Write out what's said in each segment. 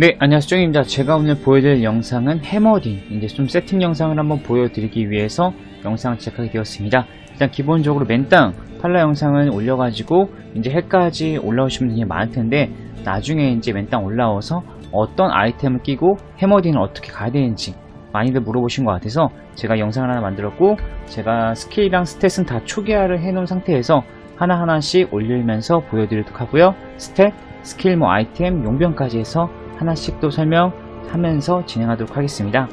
네, 안녕하세요. 쫑입니다. 제가 오늘 보여드릴 영상은 해머딩, 이제 좀 세팅 영상을 한번 보여드리기 위해서 영상을 제작하게 되었습니다. 일단 기본적으로 맨땅 팔라 영상을 올려가지고 이제 해까지 올라오시는 분이 많을 텐데 나중에 이제 맨땅 올라와서 어떤 아이템을 끼고 해머딩을 어떻게 가야 되는지 많이들 물어보신 것 같아서 제가 영상을 하나 만들었고 제가 스킬이랑 스탯은 다 초기화를 해놓은 상태에서 하나하나씩 올리면서 보여드리도록 하고요. 스탯, 스킬, 뭐 아이템, 용병까지 해서 하나씩 또 설명하면서 진행하도록 하겠습니다.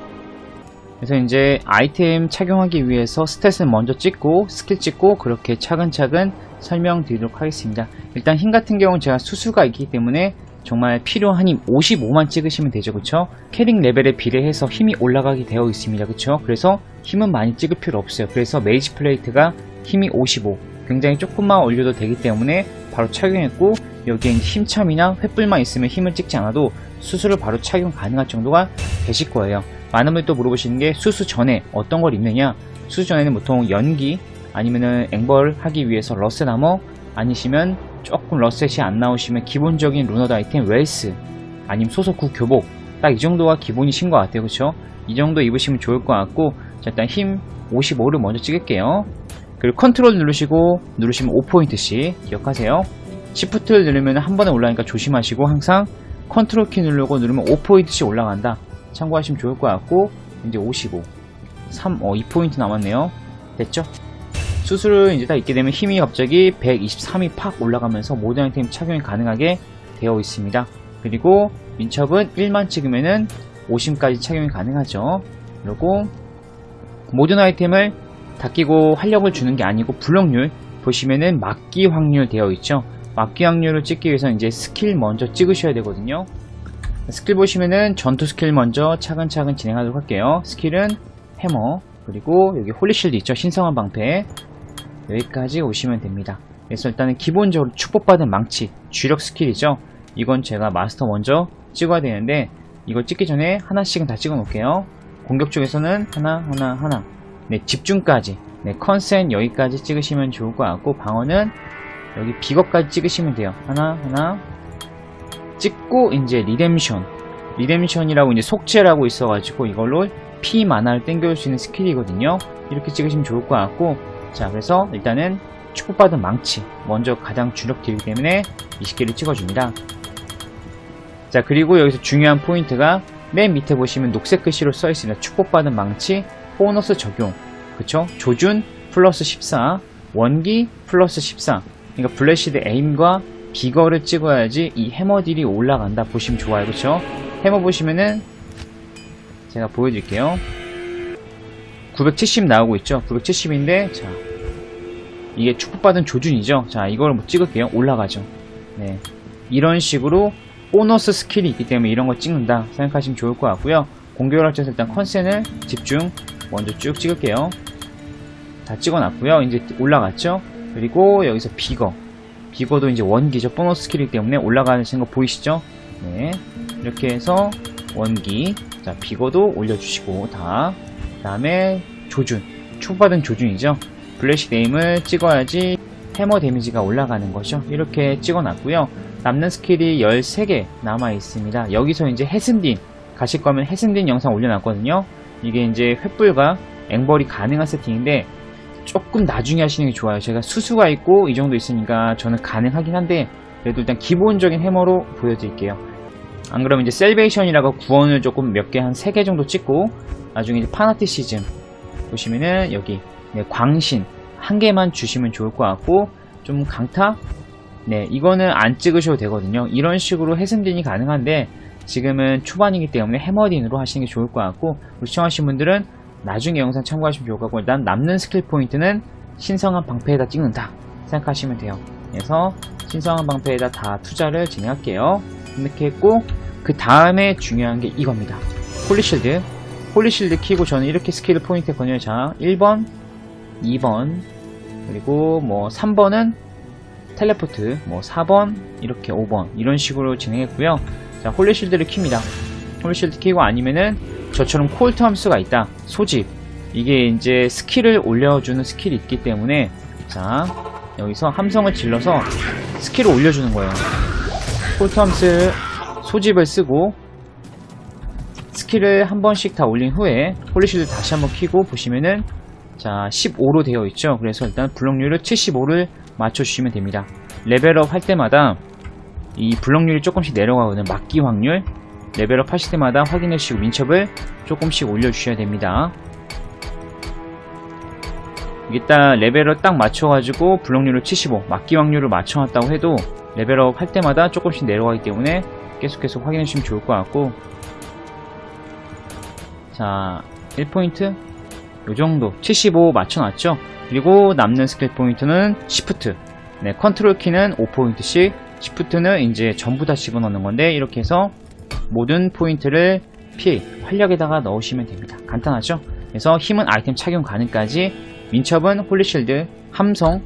그래서 이제 아이템 착용하기 위해서 스탯을 먼저 찍고 스킬 찍고 그렇게 차근차근 설명드리도록 하겠습니다. 일단 힘 같은 경우는 제가 수수가 있기 때문에 정말 필요한 힘 55만 찍으시면 되죠. 그쵸? 캐릭 레벨에 비례해서 힘이 올라가게 되어 있습니다. 그쵸? 그래서 힘은 많이 찍을 필요 없어요. 그래서 메이지 플레이트가 힘이 55 굉장히 조금만 올려도 되기 때문에 바로 착용했고 여기에 힘참이나 횃불만 있으면 힘을 찍지 않아도 수수를 바로 착용 가능할 정도가 되실 거예요. 많은 분들이 또 물어보시는 게 수수 전에 어떤 걸 입느냐? 수수 전에는 보통 연기 아니면은 앵벌 하기 위해서 러스나머 아니시면 조금 러셋이 안 나오시면 기본적인 루너드 아이템 웰스 아니면 소속구 교복. 딱 이 정도가 기본이신 것 같아요. 그쵸? 이 정도 입으시면 좋을 것 같고 자 일단 힘 55를 먼저 찍을게요. 그리고 컨트롤 누르시고 누르시면 5포인트씩 기억하세요. 시프트를 누르면 한 번에 올라가니까 조심하시고 항상 컨트롤 키 누르고 누르면 5포인트씩 올라간다 참고하시면 좋을 것 같고 이제 55 3, 어 2포인트 남았네요 됐죠? 수술을 이제 다 있게 되면 힘이 갑자기 123이 팍 올라가면서 모든 아이템 착용이 가능하게 되어 있습니다. 그리고 민첩은 1만 찍으면은 50까지 착용이 가능하죠. 그리고 모든 아이템을 다 끼고 활력을 주는 게 아니고 블록률 보시면은 막기 확률 되어 있죠. 막기 확률을 찍기 위해서 이제 스킬 먼저 찍으셔야 되거든요. 스킬 보시면은 전투 스킬 먼저 차근차근 진행하도록 할게요. 스킬은 해머 그리고 여기 홀리실드 있죠. 신성한 방패 여기까지 오시면 됩니다. 그래서 일단은 기본적으로 축복받은 망치, 주력 스킬이죠. 이건 제가 마스터 먼저 찍어야 되는데 이걸 찍기 전에 하나씩은 다 찍어 놓을게요. 공격 쪽에서는 하나, 하나, 하나. 네, 집중까지. 네, 컨센 여기까지 찍으시면 좋을 것 같고 방어는 여기 비거까지 찍으시면 돼요. 하나, 하나. 찍고 이제 리뎀션. 리뎀션이라고 이제 속죄라고 있어가지고 이걸로 피 만화를 땡겨줄 수 있는 스킬이거든요. 이렇게 찍으시면 좋을 것 같고 자 그래서 일단은 축복받은 망치 먼저 가장 주력 딜이기 때문에 20개를 찍어줍니다 자 그리고 여기서 중요한 포인트가 맨 밑에 보시면 녹색 글씨로 써 있습니다 축복받은 망치 보너스 적용 그쵸 조준 플러스 14 원기 플러스 14 그러니까 블레시드 에임과 비거를 찍어야지 이 해머 딜이 올라간다. 보시면 좋아요. 그쵸? 해머 보시면은 제가 보여드릴게요. 970 나오고 있죠? 970인데 자 이게 축복받은 조준이죠? 자 이걸 뭐 찍을게요. 올라가죠. 네. 이런 식으로 보너스 스킬이 있기 때문에 이런 거 찍는다 생각하시면 좋을 것 같고요. 공격을 할때 일단 컨센을 집중 먼저 쭉 찍을게요. 다 찍어놨고요. 이제 올라갔죠 그리고 여기서 비거. 비거도 이제 원기죠. 보너스 스킬이기 때문에 올라가는 거 보이시죠? 네. 이렇게 해서 원기. 자 비거도 올려주시고 다. 다음에 조준. 축복받은 조준이죠. 블래시 네임을 찍어야지 해머 데미지가 올라가는 거죠. 이렇게 찍어놨고요. 남는 스킬이 13개 남아 있습니다. 여기서 이제 해슨딘. 가실 거면 해슨딘 영상 올려놨거든요. 이게 이제 횃불과 앵벌이 가능한 세팅인데 조금 나중에 하시는 게 좋아요. 제가 수수가 있고 이 정도 있으니까 저는 가능하긴 한데 그래도 일단 기본적인 해머로 보여드릴게요. 안 그러면 이제 셀베이션이라고 구원을 조금 몇 개 한 3개 정도 찍고 나중에 이제 파나티시즘 보시면은 여기 네, 광신 한 개만 주시면 좋을 것 같고 좀 강타? 네 이거는 안 찍으셔도 되거든요. 이런 식으로 해승진이 가능한데 지금은 초반이기 때문에 해머딘으로 하시는 게 좋을 것 같고 시청하신 분들은 나중에 영상 참고하시면 좋을 것 같고 일단 남는 스킬 포인트는 신성한 방패에다 찍는다 생각하시면 돼요. 그래서 신성한 방패에다 다 투자를 진행할게요. 이렇게 했고 그 다음에 중요한 게 이겁니다. 홀리실드. 홀리실드 키고 저는 이렇게 스킬 포인트 했거든요 자 1번 2번 그리고 뭐 3번은 텔레포트 뭐 4번 이렇게 5번 이런 식으로 진행했고요. 자 홀리실드를 킵니다 홀리실드 키고 아니면은 저처럼 콜트 함수가 있다. 소집. 이게 이제 스킬을 올려주는 스킬이 있기 때문에 자 여기서 함성을 질러서 스킬을 올려주는 거예요. 콜트 함스 소집을 쓰고 스킬을 한 번씩 다 올린 후에 홀리실드 다시 한번 키고 보시면은 자 15로 되어 있죠. 그래서 일단 블록률을 75를 맞춰주시면 됩니다. 레벨업 할 때마다 이 블록률이 조금씩 내려가거든요. 막기 확률 레벨업 하실 때마다 확인해 주시고 민첩을 조금씩 올려주셔야 됩니다. 일단 레벨을 딱 맞춰가지고 블록률을 75 막기 확률을 맞춰놨다고 해도 레벨업 할 때마다 조금씩 내려가기 때문에 계속 계속 확인해 주시면 좋을 것 같고. 자 1포인트? 요정도. 75 맞춰놨죠? 그리고 남는 스킬 포인트는 시프트. 네 컨트롤 키는 5포인트씩. 시프트는 이제 전부 다 집어넣는 건데 이렇게 해서 모든 포인트를 피 활력에다가 넣으시면 됩니다. 간단하죠? 그래서 힘은 아이템 착용 가능까지. 민첩은 홀리실드 함성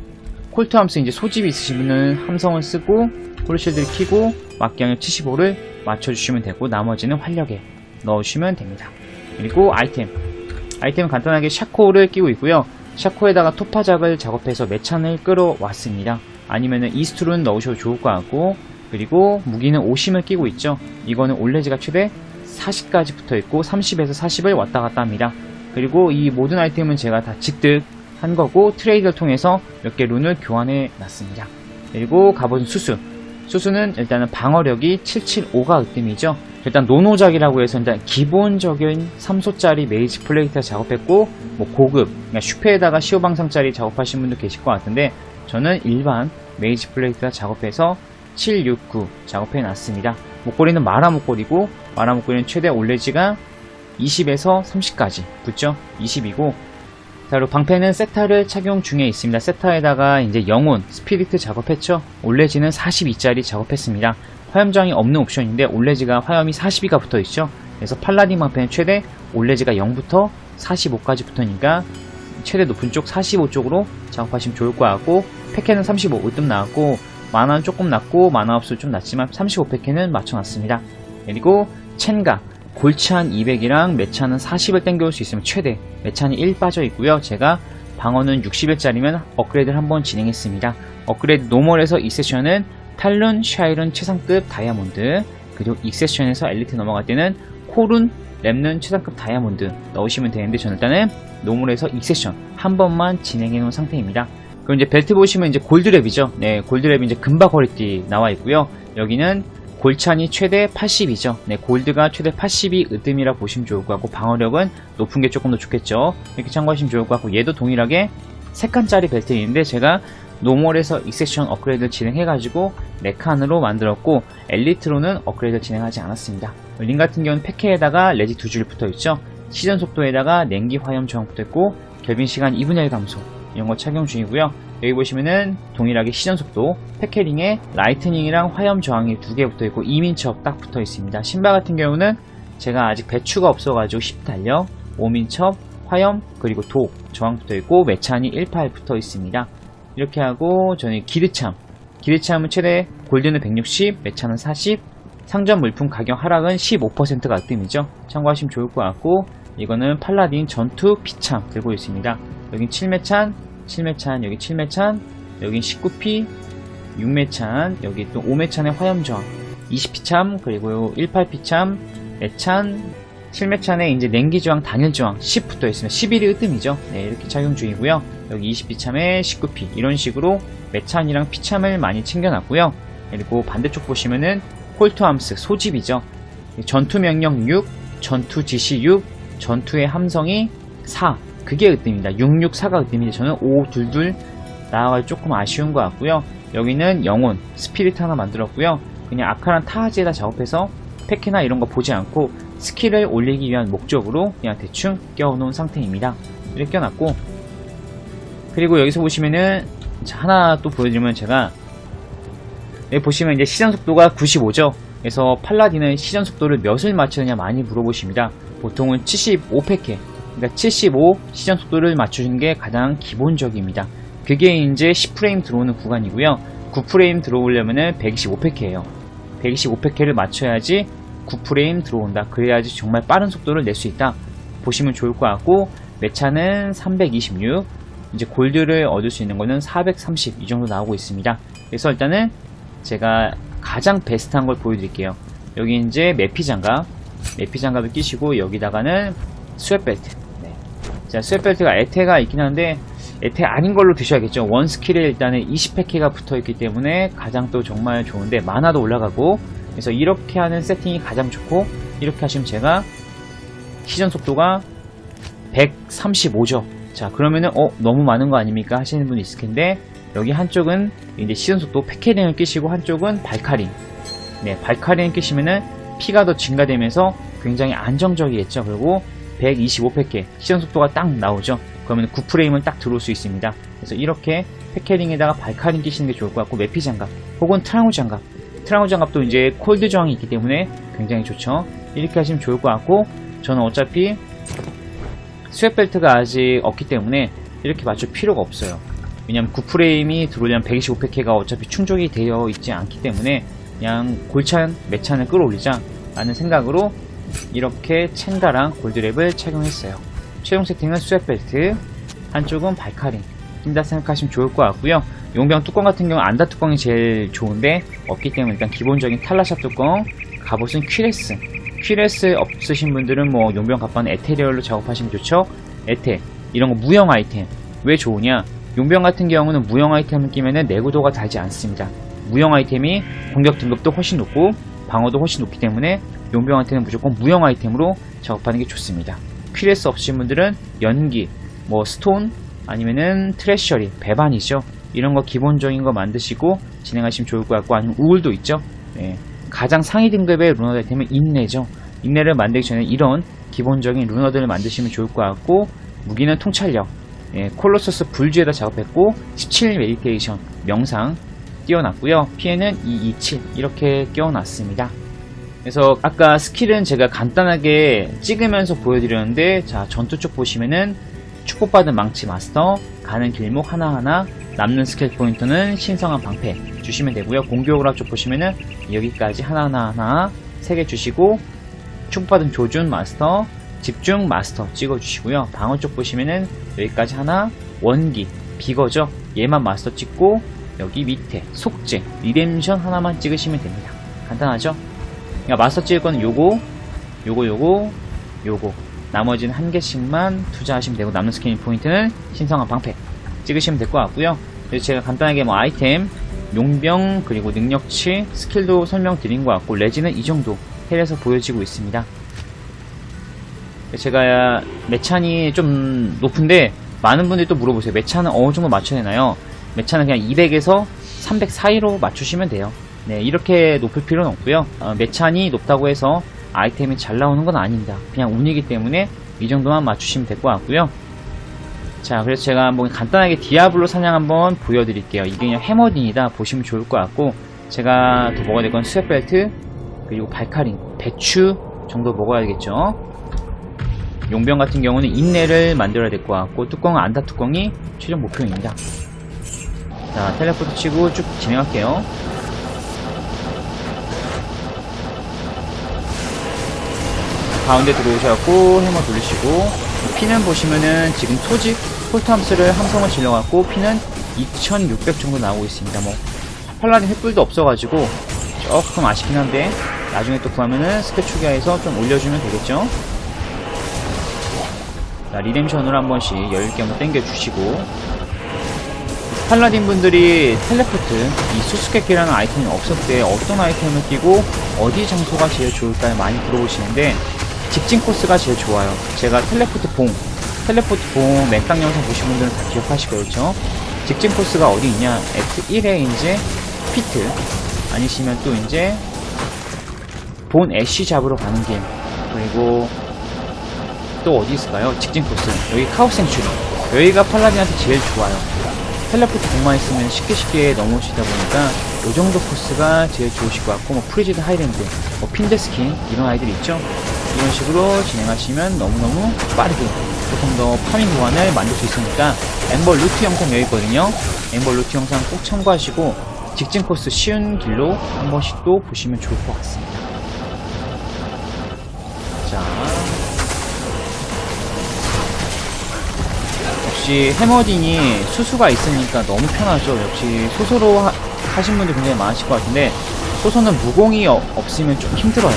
콜트 함수 이제 소집이 있으시면 함성을 쓰고 홀리실드를 키고 막경력 75를 맞춰주시면 되고 나머지는 활력에 넣으시면 됩니다. 그리고 아이템. 아이템은 간단하게 샤코를 끼고 있고요. 샤코에다가 토파작을 작업해서 매찬을 끌어왔습니다. 아니면은 이스트룬 넣으셔도 좋을 것 같고 그리고 무기는 오심을 끼고 있죠. 이거는 올레지가 최대 40까지 붙어 있고 30에서 40을 왔다 갔다 합니다. 그리고 이 모든 아이템은 제가 다 직득 한 거고 트레이드를 통해서 몇 개 룬을 교환해 놨습니다. 그리고 갑옷은 수수. 수수는 일단은 방어력이 775가 으뜸이죠. 일단 노노작이라고 해서 일단 기본적인 3소짜리 메이지 플레이터 작업했고 뭐 고급 그러니까 슈페에다가 시오방상짜리 작업하신 분도 계실 것 같은데 저는 일반 메이지 플레이터 작업해서 769 작업해 놨습니다 목걸이는 마라 목걸이고 마라 목걸이는 최대 올레지가 20에서 30까지 붙죠 20이고 자, 그리고 방패는 세타를 착용 중에 있습니다. 세타에다가 이제 영혼, 스피리트 작업했죠. 올레지는 42짜리 작업했습니다. 화염장이 없는 옵션인데 올레지가 화염이 42가 붙어 있죠. 그래서 팔라딘 방패는 최대 올레지가 0부터 45까지 붙으니까 최대 높은 쪽 45쪽으로 작업하시면 좋을 것 같고 패캐는 35 으뜸 나왔고 만화는 조금 낮고 만화 흡수 좀 낮지만 35 패캐는 맞춰놨습니다. 그리고 첸가 골찬 200이랑 매찬은 40을 땡겨올 수 있으면 최대 매찬이 1 빠져 있고요. 제가 방어는 60일짜리면 업그레이드를 한번 진행했습니다. 업그레이드 노멀에서 이 세션은 탈룬, 샤일은 최상급 다이아몬드 그리고 이 세션에서 엘리트 넘어갈 때는 콜룬, 랩는 최상급 다이아몬드 넣으시면 되는데 저는 일단은 노멀에서 이 세션 한 번만 진행해 놓은 상태입니다 그럼 이제 벨트 보시면 이제 골드랩이죠 네 골드랩이 이제 금박 허리띠 나와 있고요 여기는 골찬이 최대 80이죠. 네, 골드가 최대 80이 으뜸이라 보시면 좋을 것 같고 방어력은 높은 게 조금 더 좋겠죠. 이렇게 참고하시면 좋을 것 같고 얘도 동일하게 3칸짜리 벨트인데 제가 노멀에서 익세션 업그레이드를 진행해가지고 4칸으로 만들었고 엘리트로는 업그레이드를 진행하지 않았습니다. 링 같은 경우는 패키에다가 레지 두 줄 붙어있죠. 시전 속도에다가 냉기 화염 저항 붙어있고 결빙 시간 2분의 1 감소 이런 거 착용 중이고요. 여기 보시면은 동일하게 시전 속도, 패캐링에 라이트닝이랑 화염 저항이 두 개 붙어 있고 2민첩 딱 붙어 있습니다. 신발 같은 경우는 제가 아직 배추가 없어가지고 10 달력, 5민첩, 화염 그리고 독 저항 붙어 있고 매찬이 18 붙어 있습니다. 이렇게 하고 저는 기르참, 기르참은 최대 골드는 160, 매찬은 40, 상점 물품 가격 하락은 15%가 으뜸이죠. 참고하시면 좋을 것 같고 이거는 팔라딘 전투 피참 들고 있습니다. 여긴 7매찬, 7매찬, 여기 7매찬, 여긴 19피, 6매찬, 여기 또 5매찬의 화염저항, 20피참, 그리고 18피참, 매찬, 7매찬에 이제 냉기저항, 단일저항 10 붙어 있으면 11이 으뜸이죠. 네, 이렇게 착용 중이고요. 여기 20피참에 19피, 이런 식으로 매찬이랑 피참을 많이 챙겨놨고요. 그리고 반대쪽 보시면은 콜트함스, 소집이죠. 전투 명령 6, 전투 지시 6, 전투의 함성이 4, 그게 으뜸입니다. 664가 으뜸인데 저는 522 나아가 조금 아쉬운 것 같고요. 여기는 영혼, 스피릿 하나 만들었고요. 그냥 아카란 타하지에다 작업해서 패키나 이런 거 보지 않고 스킬을 올리기 위한 목적으로 그냥 대충 껴놓은 상태입니다. 이렇게 껴놨고 그리고 여기서 보시면은 하나 또 보여드리면 제가 여기 보시면 이제 시전 속도가 95죠. 그래서 팔라딘은 시전 속도를 몇을 맞추느냐 많이 물어보십니다. 보통은 75패케 그러니까 75 시전 속도를 맞추는 게 가장 기본적입니다. 그게 이제 10프레임 들어오는 구간이고요. 9프레임 들어오려면은 125패케예요. 125패케를 맞춰야지 9프레임 들어온다. 그래야지 정말 빠른 속도를 낼 수 있다. 보시면 좋을 것 같고 매차는 326 이제 골드를 얻을 수 있는 거는 430 이 정도 나오고 있습니다. 그래서 일단은 제가 가장 베스트한 걸 보여드릴게요. 여기 이제 매피 장갑 매피 장갑을 끼시고 여기다가는 스웨벨트. 네. 자, 스웨벨트가 에테가 있긴 한데 에테 아닌 걸로 드셔야겠죠. 원 스킬에 일단은 20패키가 붙어 있기 때문에 가장 또 정말 좋은데 만화도 올라가고 그래서 이렇게 하는 세팅이 가장 좋고 이렇게 하시면 제가 시전 속도가 135죠. 자, 그러면은 어 너무 많은 거 아닙니까 하시는 분이 있을 텐데 여기 한쪽은 이제 시전 속도 패키링을 끼시고 한쪽은 발카린. 네, 발카린 끼시면은 피가 더 증가되면서 굉장히 안정적이겠죠. 그리고 125패케 시전 속도가 딱 나오죠. 그러면 9프레임은 딱 들어올 수 있습니다. 그래서 이렇게 패캐링에다가 발카린 끼시는 게 좋을 것 같고 매피 장갑 혹은 트랑우 장갑 트랑우 장갑도 이제 콜드 저항이 있기 때문에 굉장히 좋죠. 이렇게 하시면 좋을 것 같고 저는 어차피 스웨벨트가 아직 없기 때문에 이렇게 맞출 필요가 없어요. 왜냐면 9프레임이 들어오려면 125패케가 어차피 충족이 되어 있지 않기 때문에 그냥 골찬, 매찬을 끌어올리자 라는 생각으로 이렇게 첸가랑 골드랩을 착용했어요. 최종 세팅은 스웨벨트, 한쪽은 발카린. 낀다 생각하시면 좋을 것 같고요. 용병 뚜껑 같은 경우 안다 뚜껑이 제일 좋은데 없기 때문에 일단 기본적인 탈라샵 뚜껑, 갑옷은 퀴레스. 퀴레스 없으신 분들은 뭐 용병 갑바는 에테리얼로 작업하시면 좋죠. 에테 이런 거 무형 아이템 왜 좋으냐? 용병 같은 경우는 무형 아이템을 끼면은 내구도가 달지 않습니다. 무형 아이템이 공격 등급도 훨씬 높고 방어도 훨씬 높기 때문에 용병한테는 무조건 무형 아이템으로 작업하는 게 좋습니다. 퀴레스 없으신 분들은 연기, 뭐 스톤 아니면은 트레셔리, 배반이죠. 이런 거 기본적인 거 만드시고 진행하시면 좋을 것 같고 아니면 우울도 있죠. 예. 가장 상위 등급의 루너 아이템은 인내죠. 인내를 만들기 전에 이런 기본적인 루너들을 만드시면 좋을 것 같고 무기는 통찰력, 예, 콜로서스 불주에다 작업했고 17 메디테이션, 명상 띄워놨고요. 피해는 227 이렇게 끼워놨습니다. 그래서 아까 스킬은 제가 간단하게 찍으면서 보여드렸는데 자 전투 쪽 보시면은 축복받은 망치 마스터 가는 길목 하나하나 남는 스킬 포인트는 신성한 방패 주시면 되고요. 공격오락 쪽 보시면은 여기까지 하나하나 하나 3개 주시고 축복받은 조준 마스터 집중 마스터 찍어 주시고요. 방어 쪽 보시면은 여기까지 하나 원기 비거죠? 얘만 마스터 찍고 여기 밑에 속죄 리뎀션 하나만 찍으시면 됩니다. 간단하죠 그러니까 마스터 찍을 거는 요거, 요거, 요거, 요거. 나머지는 한 개씩만 투자하시면 되고 남는 스킬 포인트는 신성한 방패 찍으시면 될 것 같고요. 그래서 제가 간단하게 뭐 아이템, 용병 그리고 능력치, 스킬도 설명드린 것 같고 레지는 이 정도 헬에서 보여지고 있습니다. 제가 매찬이 좀 높은데 많은 분들이 또 물어보세요. 매찬은 어느 정도 맞춰야 되나요? 매찬은 그냥 200에서 300 사이로 맞추시면 돼요. 네, 이렇게 높을 필요는 없고요. 어, 매찬이 높다고 해서 아이템이 잘 나오는 건 아닙니다. 그냥 운이기 때문에 이 정도만 맞추시면 될 것 같고요. 자, 그래서 제가 한번 간단하게 디아블로 사냥 한번 보여드릴게요. 이게 그냥 해머딘이다 보시면 좋을 것 같고 제가 더 먹어야 될건 스웨벨트 그리고 발카린, 배추 정도 먹어야겠죠. 용병 같은 경우는 인내를 만들어야 될 것 같고 뚜껑은 안다 뚜껑이 최종 목표입니다. 자, 텔레포트 치고 쭉 진행할게요. 가운데 들어오셔갖고 해머 돌리시고 피는 보시면은 지금 토직 폴트함스를 함성을 질러갖고 피는 2600 정도 나오고 있습니다. 뭐 팔라딘 횃불도 없어가지고 조금 아쉽긴 한데 나중에 또 구하면은 추가해서 좀 올려주면 되겠죠? 자 리뎀션으로 한 번씩 10개 한번 땡겨주시고. 팔라딘 분들이 텔레포트 이 수수께끼라는 아이템이 없을 때 어떤 아이템을 끼고 어디 장소가 제일 좋을까요? 많이 물어보시는데 직진 코스가 제일 좋아요. 제가 텔레포트 봉, 텔레포트 봉 맥당 영상 보신 분들은 다 기억하실 그렇죠? 직진 코스가 어디 있냐? 액트 1에 이제 피트 아니시면 또 이제 본 애쉬 잡으러 가는 길 그리고 또 어디 있을까요? 직진 코스 여기 카오스 생츄리 여기가 팔라딘한테 제일 좋아요. 텔레포트 봉만 있으면 쉽게 쉽게 넘어오시다 보니까 요 정도 코스가 제일 좋으실 것 같고 뭐 프리지드 하이랜드, 뭐 핀데스킨 이런 아이들이 있죠. 이런 식으로 진행하시면 너무너무 빠르게 조금 더 파밍 보안을 만들 수 있으니까 엠버 루트 영상 여기 있거든요. 엠버 루트 영상 꼭 참고하시고 직진 코스 쉬운 길로 한 번씩 또 보시면 좋을 것 같습니다. 자. 역시 해머딘이 수수가 있으니까 너무 편하죠. 역시 소소로 하, 하신 분들 굉장히 많으실 것 같은데 소소는 무공이 어- 없으면 좀 힘들어요.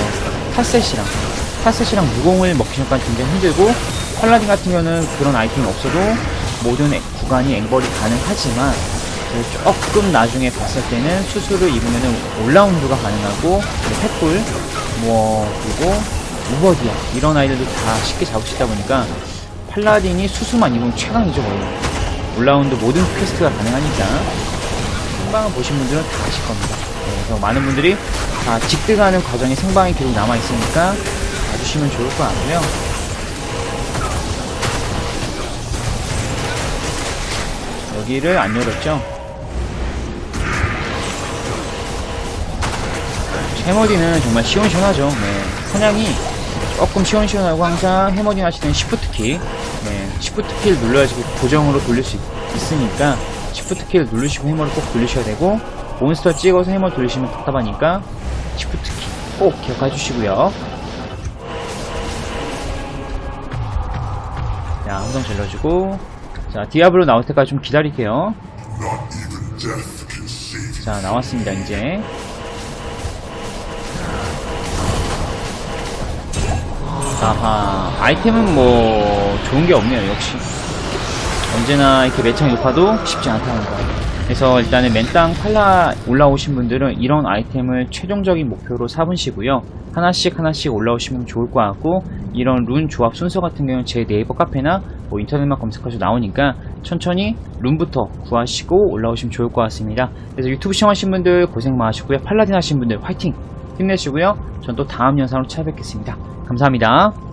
탈셋이랑 타셋이랑 무공을 전까지 굉장히 힘들고 팔라딘 같은 경우는 그런 아이템이 없어도 모든 애- 구간이 앵벌이 가능하지만 조금 나중에 봤을 때는 수술을 입으면 올라운드가 가능하고 펫불 뭐 그리고 우버디아 이런 아이들도 다 쉽게 잡을 수 있다 보니까 팔라딘이 수수만 입으면 최강이죠 거의 올라운드 모든 퀘스트가 가능하니까 생방을 보신 분들은 다 아실 겁니다 네, 그래서 많은 분들이 다 직득하는 과정에 생방이 계속 남아 있으니까 봐주시면 좋을 것 같고요 여기를 안 열었죠 해머디는 정말 시원시원하죠. 네. 사냥이 조금 시원시원하고 항상 해머디 하시는 시프트 키, 네. 시프트 키를 눌러야지 고정으로 돌릴 수 있, 으니까 시프트 키를 누르시고 해머를 꼭 돌리셔야 되고 몬스터 찍어서 해머 돌리시면 답답하니까 시프트 키 꼭 기억해 주시고요. 자, 한번 질러주고 자, 디아블로 나올 때까지 좀 기다릴게요. 자, 나왔습니다, 이제. 아하, 아이템은 뭐, 좋은 게 없네요, 역시. 언제나 이렇게 매창 높아도 쉽지 않다는 거. 그래서 일단은 맨땅 팔라 올라오신 분들은 이런 아이템을 최종적인 목표로 삼으시고요. 하나씩 하나씩 올라오시면 좋을 것 같고, 이런 룬 조합 순서 같은 경우는 제 네이버 카페나 뭐 인터넷만 검색하셔도 나오니까 천천히 룬부터 구하시고 올라오시면 좋을 것 같습니다. 그래서 유튜브 시청하신 분들 고생 많으시고요. 팔라딘 하신 분들 화이팅! 힘내시고요. 전 또 다음 영상으로 찾아뵙겠습니다. 감사합니다.